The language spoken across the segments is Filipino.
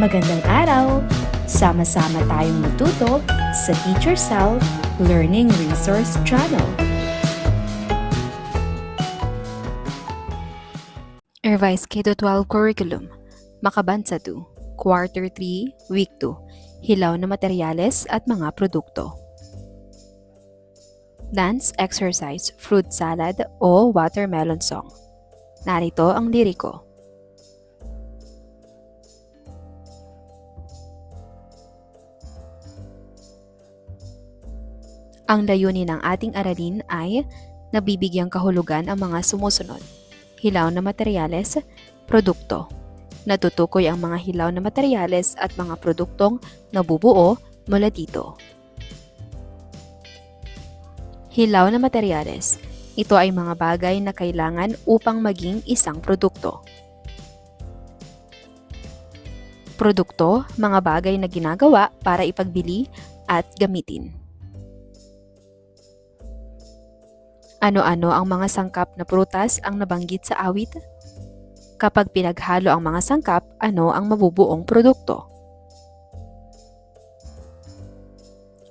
Magandang araw! Sama-sama tayong matuto sa Teacher Sal Learning Resource Channel. Revised K-12 Curriculum Makabansa 2 Quarter 3 Week 2 Hilaw na materyales at mga produkto Dance Exercise Fruit Salad o Watermelon Song Narito ang liriko. Ang layunin ng ating aralin ay nabibigyang kahulugan ang mga sumusunod. Hilaw na materyales, produkto. Natutukoy ang mga hilaw na materyales at mga produktong nabubuo mula dito. Hilaw na materyales. Ito ay mga bagay na kailangan upang maging isang produkto. Produkto, mga bagay na ginagawa para ipagbili at gamitin. Ano-ano ang mga sangkap na prutas ang nabanggit sa awit? Kapag pinaghalo ang mga sangkap, ano ang mabubuong produkto?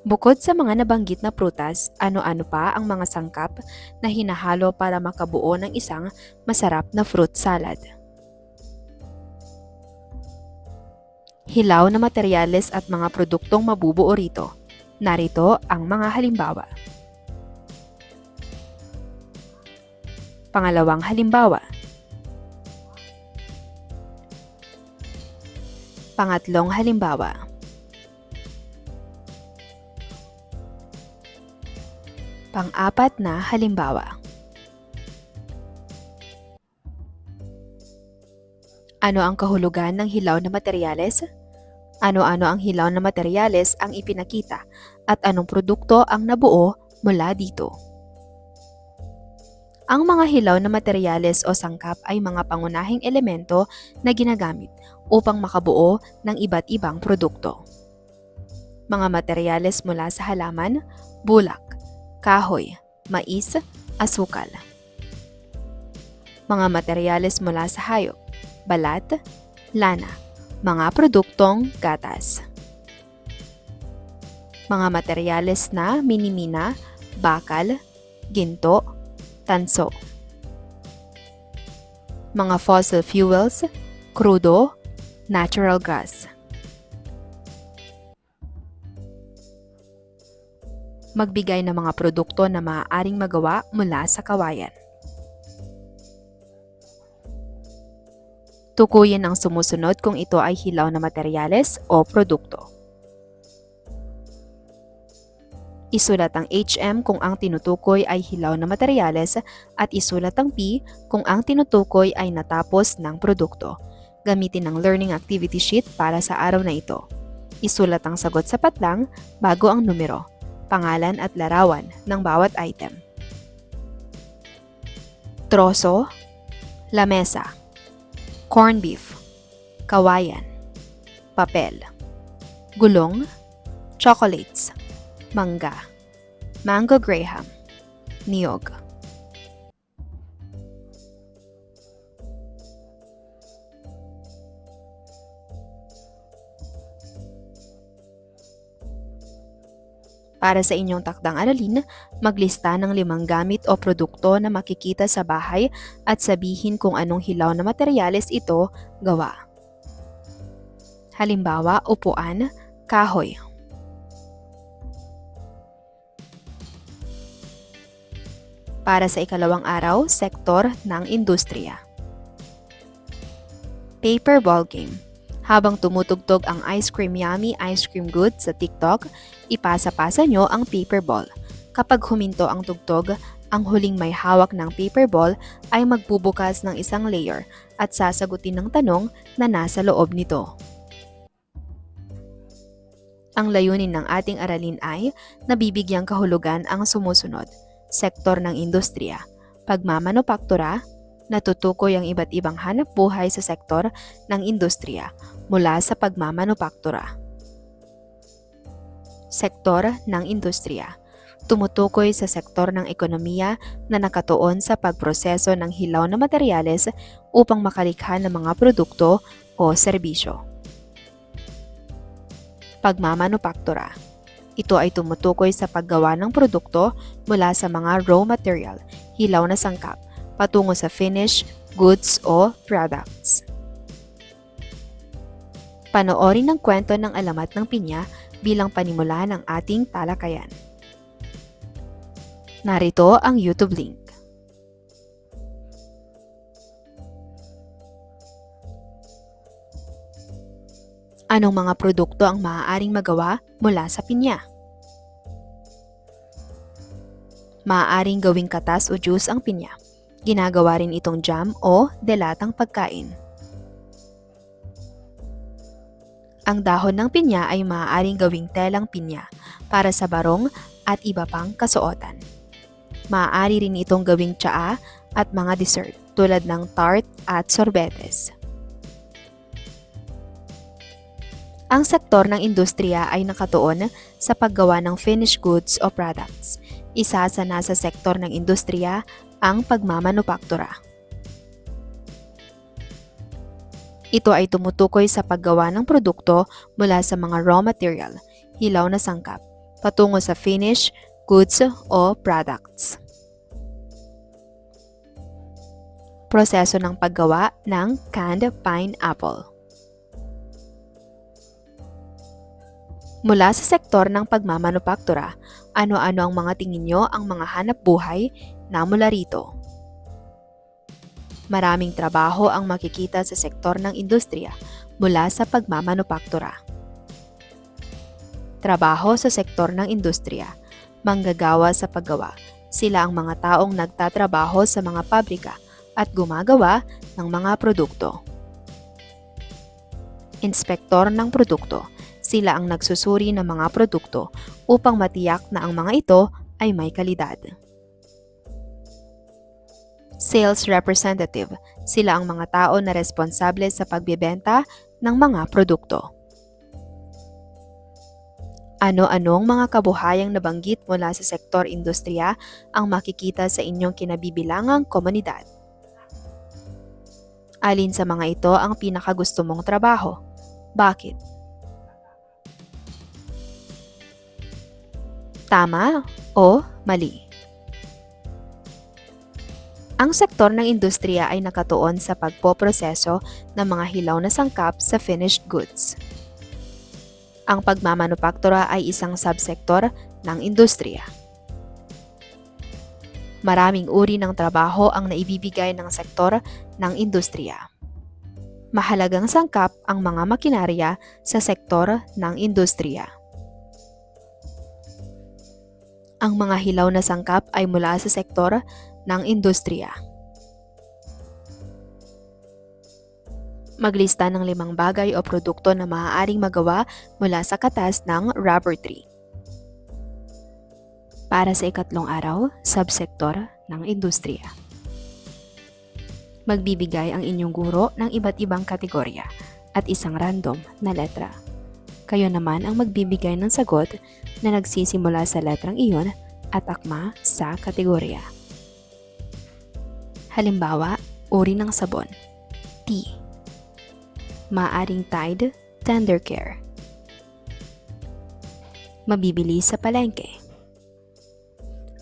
Bukod sa mga nabanggit na prutas, ano-ano pa ang mga sangkap na hinahalo para makabuo ng isang masarap na fruit salad? Hilaw na materyales at mga produktong mabubuo rito. Narito ang mga halimbawa. Pangalawang halimbawa. Pangatlong halimbawa. Pang-apat na halimbawa. Ano ang kahulugan ng hilaw na materyales? Ano-ano ang hilaw na materyales ang ipinakita at anong produkto ang nabuo mula dito? Ang mga hilaw na materyales o sangkap ay mga pangunahing elemento na ginagamit upang makabuo ng iba't ibang produkto. Mga materyales mula sa halaman, bulak, kahoy, mais, asukal. Mga materyales mula sa hayop, balat, lana, mga produktong gatas. Mga materyales na minimina, bakal, ginto, tanso. Mga fossil fuels, krudo, natural gas. Magbigay ng mga produkto na maaaring magawa mula sa kawayan. Tukuyin ang sumusunod kung ito ay hilaw na materyales o produkto. Isulat ang HM kung ang tinutukoy ay hilaw na materyales at isulat ang P kung ang tinutukoy ay natapos ng produkto. Gamitin ang Learning Activity Sheet para sa araw na ito. Isulat ang sagot sa patlang bago ang numero, pangalan at larawan ng bawat item. Troso, lamesa, corn beef, kawayan, papel, gulong, chocolates, mangga, mango graham, niyog. Para sa inyong takdang aralin, maglista ng limang gamit o produkto na makikita sa bahay at sabihin kung anong hilaw na materyales ito gawa. Halimbawa, upuan, kahoy, para sa ikalawang araw, sektor ng industriya. Paper ball game. Habang tumutugtog ang Ice Cream Yummy Ice Cream Good sa TikTok, ipasa-pasa nyo ang paper ball. Kapag huminto ang tugtog, ang huling may hawak ng paper ball ay magbubukas ng isang layer at sasagutin ng tanong na nasa loob nito. Ang layunin ng ating aralin ay nabibigyang kahulugan ang sumusunod sektor ng industriya, pagmamanupaktura, natutukoy ang iba't ibang hanap buhay sa sektor ng industriya mula sa pagmamanupaktura. Sektor ng industriya tumutukoy sa sektor ng ekonomiya na nakatuon sa pagproseso ng hilaw na materyales upang makalikha ng mga produkto o serbisyo. Pagmamanupaktura. Ito ay tumutukoy sa paggawa ng produkto mula sa mga raw material, hilaw na sangkap, patungo sa finish, goods o products. Panoorin ng kwento ng alamat ng pinya bilang panimula ng ating talakayan. Narito ang YouTube link. Anong mga produkto ang maaaring magawa mula sa pinya? Maaaring gawing katas o juice ang pinya. Ginagawa rin itong jam o delatang pagkain. Ang dahon ng pinya ay maaaring gawing telang pinya para sa barong at iba pang kasuotan. Maaari rin itong gawing tsaa at mga dessert tulad ng tart at sorbetes. Ang sektor ng industriya ay nakatuon sa paggawa ng finished goods o products. Isa sa nasa sektor ng industriya ang pagmamanupaktura. Ito ay tumutukoy sa paggawa ng produkto mula sa mga raw material, hilaw na sangkap, patungo sa finish, goods o products. Proseso ng paggawa ng canned pineapple. Mula sa sektor ng pagmamanupaktura, ano-ano ang mga tingin nyo ang mga hanap buhay na mula rito? Maraming trabaho ang makikita sa sektor ng industriya mula sa pagmamanupaktura. Trabaho sa sektor ng industriya, manggagawa sa paggawa. Sila ang mga taong nagtatrabaho sa mga pabrika at gumagawa ng mga produkto. Inspektor ng produkto, sila ang nagsusuri ng mga produkto upang matiyak na ang mga ito ay may kalidad. Sales representative, sila ang mga tao na responsable sa pagbebenta ng mga produkto. Ano-anong mga kabuhayang nabanggit mula sa sektor industriya ang makikita sa inyong kinabibilangang komunidad? Alin sa mga ito ang pinakagusto mong trabaho? Bakit? Tama o mali? Ang sektor ng industriya ay nakatuon sa pagpoproseso ng mga hilaw na sangkap sa finished goods. Ang pagmamanupaktura ay isang subsektor ng industriya. Maraming uri ng trabaho ang naibibigay ng sektor ng industriya. Mahalagang sangkap ang mga makinarya sa sektor ng industriya. Ang mga hilaw na sangkap ay mula sa sektor ng industriya. Maglista ng limang bagay o produkto na maaaring magawa mula sa katas ng rubber tree. Para sa ikatlong araw, subsektor ng industriya. Magbibigay ang inyong guro ng iba't ibang kategorya at isang random na letra. Kayo naman ang magbibigay ng sagot na nagsisimula sa letrang iyon at akma sa kategorya. Halimbawa, uri ng sabon. T. Maaring Tide Tender Care. Mabibili sa palengke.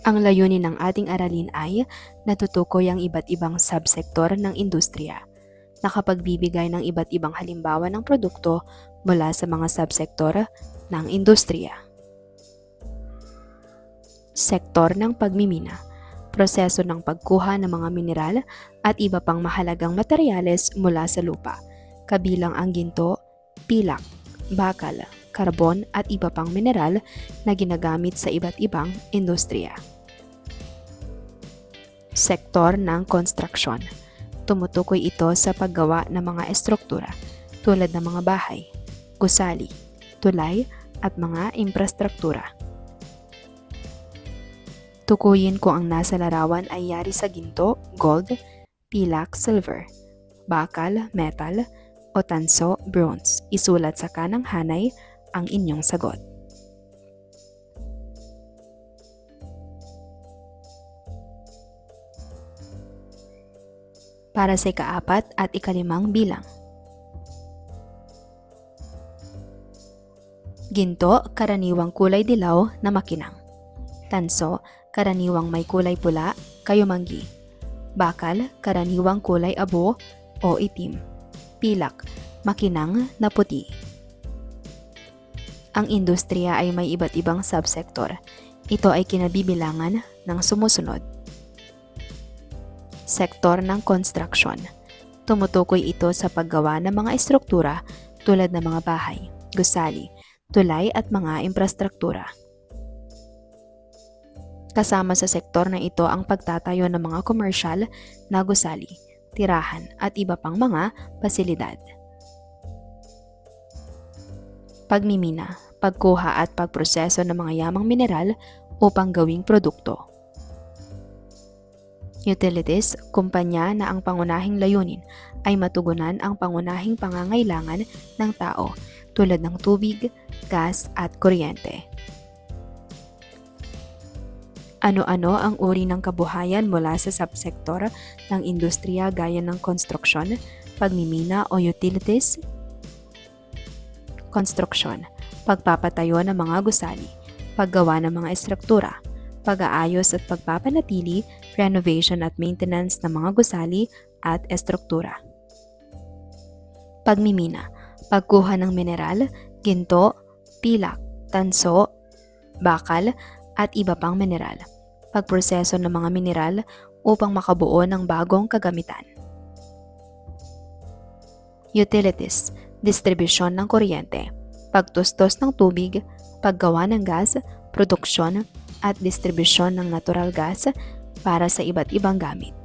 Ang layunin ng ating aralin ay natutukoy ang iba't ibang subsektor ng industriya, nakapagbibigay ng iba't ibang halimbawa ng produkto mula sa mga subsektor ng industriya. Sektor ng pagmimina proseso ng pagkuha ng mga mineral at iba pang mahalagang materyales mula sa lupa, kabilang ang ginto, pilak, bakal, karbon at iba pang mineral na ginagamit sa iba't ibang industriya. Sektor ng konstruksyon. Tumutukoy ito sa paggawa ng mga estruktura tulad ng mga bahay, gusali, tulay at mga infrastruktura. Tukuyin kung ang nasa larawan ay yari sa ginto, gold, pilak, silver, bakal, metal, o tanso, bronze. Isulat sa kanang hanay ang inyong sagot. Para sa ikaapat at ikalimang bilang. Ginto, karaniwang kulay dilaw na makinang. Tanso, karaniwang may kulay pula, kayumanggi. Bakal, karaniwang kulay abo o itim. Pilak, makinang na puti. Ang industriya ay may iba't ibang subsektor. Ito ay kinabibilangan ng sumusunod. Sektor ng construction. Tumutukoy ito sa paggawa ng mga estruktura tulad ng mga bahay, gusali, tulay at mga infrastruktura. Kasama sa sektor na ito ang pagtatayo ng mga komersyal na gusali, tirahan at iba pang mga pasilidad. Pagmimina, pagkuha at pagproseso ng mga yamang mineral upang gawing produkto. Utilities, kumpanya na ang pangunahing layunin ay matugunan ang pangunahing pangangailangan ng tao tulad ng tubig, gas at kuryente. Ano-ano ang uri ng kabuhayan mula sa subsektor ng industriya gaya ng konstruksyon, pagmimina o utilities? Konstruksyon, pagpapatayo ng mga gusali, paggawa ng mga estruktura, pag-aayos at pagpapanatili, renovation at maintenance ng mga gusali at estruktura. Pagmimina, pagkuha ng mineral, ginto, pilak, tanso, bakal, at iba pang mineral. Pagproseso ng mga mineral upang makabuo ng bagong kagamitan. Utilities, distribusyon ng kuryente, pagtustos ng tubig, paggawa ng gas, produksyon at distribusyon ng natural gas para sa iba't ibang gamit.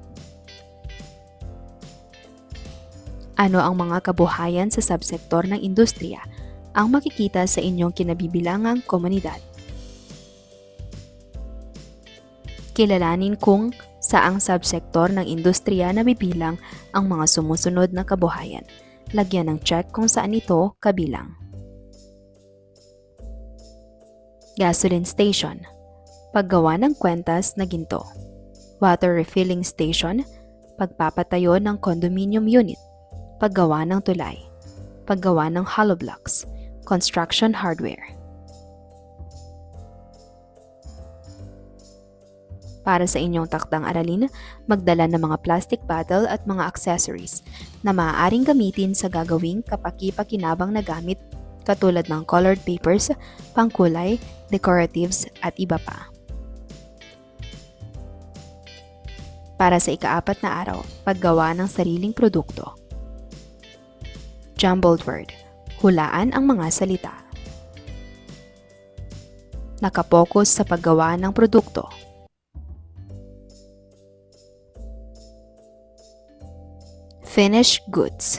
Ano ang mga kabuhayan sa subsektor ng industriya ang makikita sa inyong kinabibilangang komunidad? Kilalanin kung saang subsektor ng industriya nabibilang ang mga sumusunod na kabuhayan. Lagyan ng check kung saan ito kabilang. Gasoline station. Paggawa ng kwentas na ginto. Water refilling station. Pagpapatayo ng condominium unit. Paggawa ng tulay. Paggawa ng hollow blocks. Construction hardware. Para sa inyong takdang aralin, magdala ng mga plastic bottle at mga accessories na maaaring gamitin sa gagawing kapaki-pakinabang na gamit katulad ng colored papers, pangkulay, decoratives at iba pa. Para sa ikaapat na araw, paggawa ng sariling produkto. Jumbled word. Hulaan ang mga salita. Nakapokus sa paggawa ng produkto. Finished goods.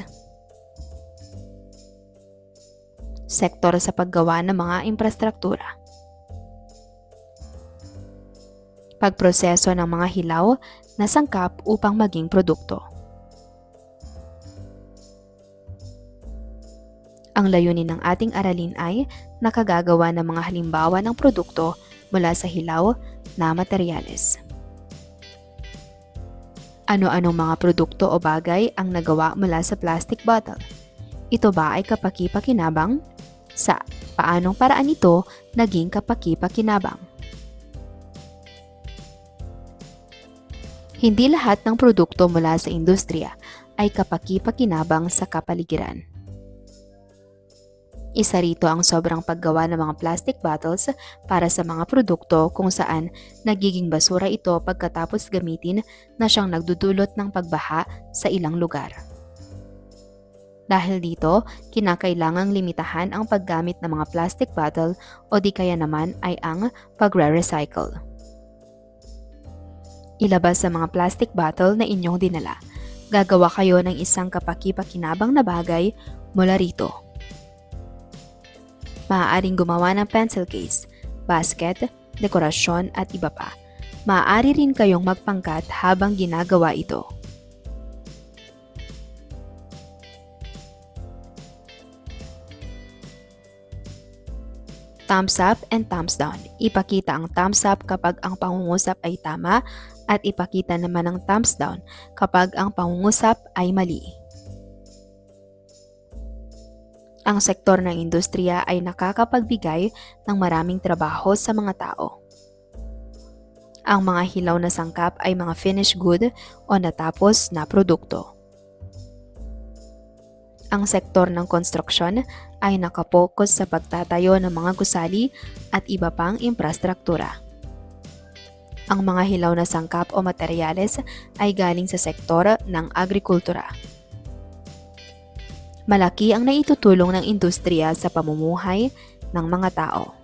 Sektor sa paggawa ng mga infrastruktura. Pagproseso ng mga hilaw na sangkap upang maging produkto. Ang layunin ng ating aralin ay nakagagawa ng mga halimbawa ng produkto mula sa hilaw na materyales. Ano-anong mga produkto o bagay ang nagawa mula sa plastic bottle? Ito ba ay kapaki-pakinabang? Sa paanong paraan ito naging kapaki-pakinabang? Hindi lahat ng produkto mula sa industriya ay kapaki-pakinabang sa kapaligiran. Isa rito ang sobrang paggawa ng mga plastic bottles para sa mga produkto kung saan nagiging basura ito pagkatapos gamitin na siyang nagdudulot ng pagbaha sa ilang lugar. Dahil dito, kinakailangang limitahan ang paggamit ng mga plastic bottle o di kaya naman ay ang pagre-recycle. Ilabas sa mga plastic bottle na inyong dinala. Gagawa kayo ng isang kapaki-pakinabang na bagay mula rito maaaring gumawa ng pencil case, basket, dekorasyon at iba pa. Maaari rin kayong magpangkat habang ginagawa ito. Thumbs up and thumbs down. Ipakita ang thumbs up kapag ang pangungusap ay tama at ipakita naman ang thumbs down kapag ang pangungusap ay mali. Ang sektor ng industriya ay nakakapagbigay ng maraming trabaho sa mga tao. Ang mga hilaw na sangkap ay mga finished good o natapos na produkto. Ang sektor ng konstruksyon ay nakapokus sa pagtatayo ng mga gusali at iba pang infrastruktura. Ang mga hilaw na sangkap o materyales ay galing sa sektor ng agrikultura. Malaki ang naitutulong ng industriya sa pamumuhay ng mga tao.